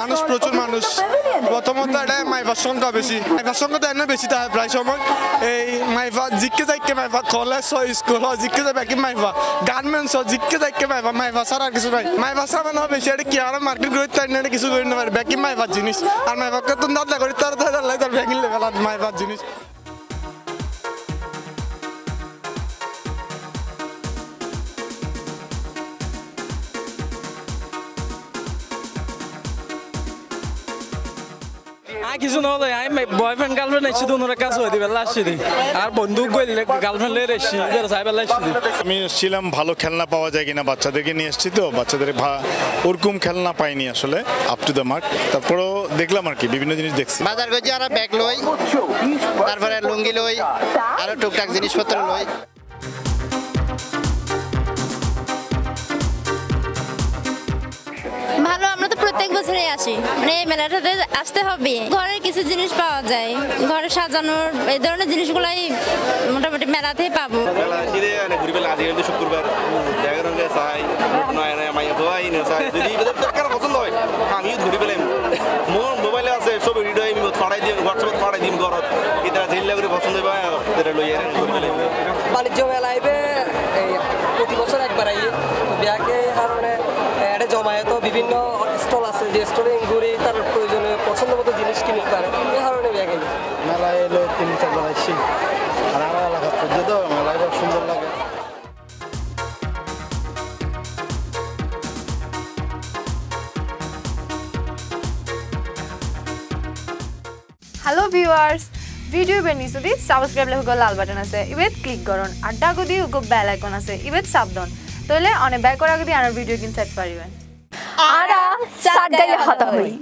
মানুষ, প্রচুর মানুষ। প্রথমত এটা মাইফার সংখ্যা বেশি। মাইফার সংখ্যা তো এনে বেশি থাকে প্রায় সময়। এই মাইফা জিকে যাইকে মাইফা কলেজ হয় স্কুল হয় জিকে যাবে কি মাইফা? গার্মেন্টস হয় জিকে যাইকে মাইফা মাইফা আর কিছু নাই। মাইফা ছাড়া মানে বেশি এটা কি আর মার্কেট করে তাই না কিছু করে নেবে বাকি মাইফার জিনিস। আর মাইফাকে তো দাদা করি, তার তার ব্যাকিং লেভেল মাইফার জিনিস। আর কিছু নহলে আমি বয়ফ্রেন্ড গার্লফ্রেন্ড এসছি তো ওনারা কাছে হইতে বেলা আসছি দি আর বন্ধু গইলে গার্লফ্রেন্ড সাহেব বেলা আসছি আমি এসেছিলাম ভালো খেলনা পাওয়া যায় কিনা বাচ্চাদেরকে নিয়ে এসেছি তো বাচ্চাদের ভা- ওরকম খেলনা পাইনি আসলে আপ টু দ্য মার্ক তারপরেও দেখলাম আর কি বিভিন্ন জিনিস দেখছি। বাজার করছি আর ব্যাগ লই তারপরে লুঙ্গি লই আরও টুকটাক জিনিসপত্র লই। প্রত্যেক বছরই আসি। মানে এই মেলাটাতে আসতে হবে। ঘরের কিছু জিনিস পাওয়া যায়। ঘরে সাজানোর এই ধরনের জিনিসগুলাই মোটামুটি মেলাতেই পাবো। হয় পেলাম মোবাইলে আছে দিম হয় ঘুরি পেলাম বাণিজ্য মেলা প্রতি বছর একবার আইয়ে বিয়াকে কারণে এটা জমায়েত বিভিন্ন স্টলে ঘুরে তার প্রয়োজনীয় পছন্দ মতো জিনিস কিনতে পারে এই কারণে বিয়া কিনি মেলায় এলো তিন আসছি আর আমার এলাকার পর্যন্ত তো মেলায় খুব সুন্দর লাগে। হেল্ল' ভিউৱাৰ্ছ ভিডিঅ' বেনিছদি ছাবস্ক্ৰাইব লেখক লাল বাটন আছে। ইবেত ক্লিক করুন। আর ডাগুদি উগো বেল আইকন আছে। ইবেত সাবধান তাহলে অনেক ব্যাক করার আগে আনার ভিডিও কিনতে পারিবেন। আরা সাত গাইলে হতা হই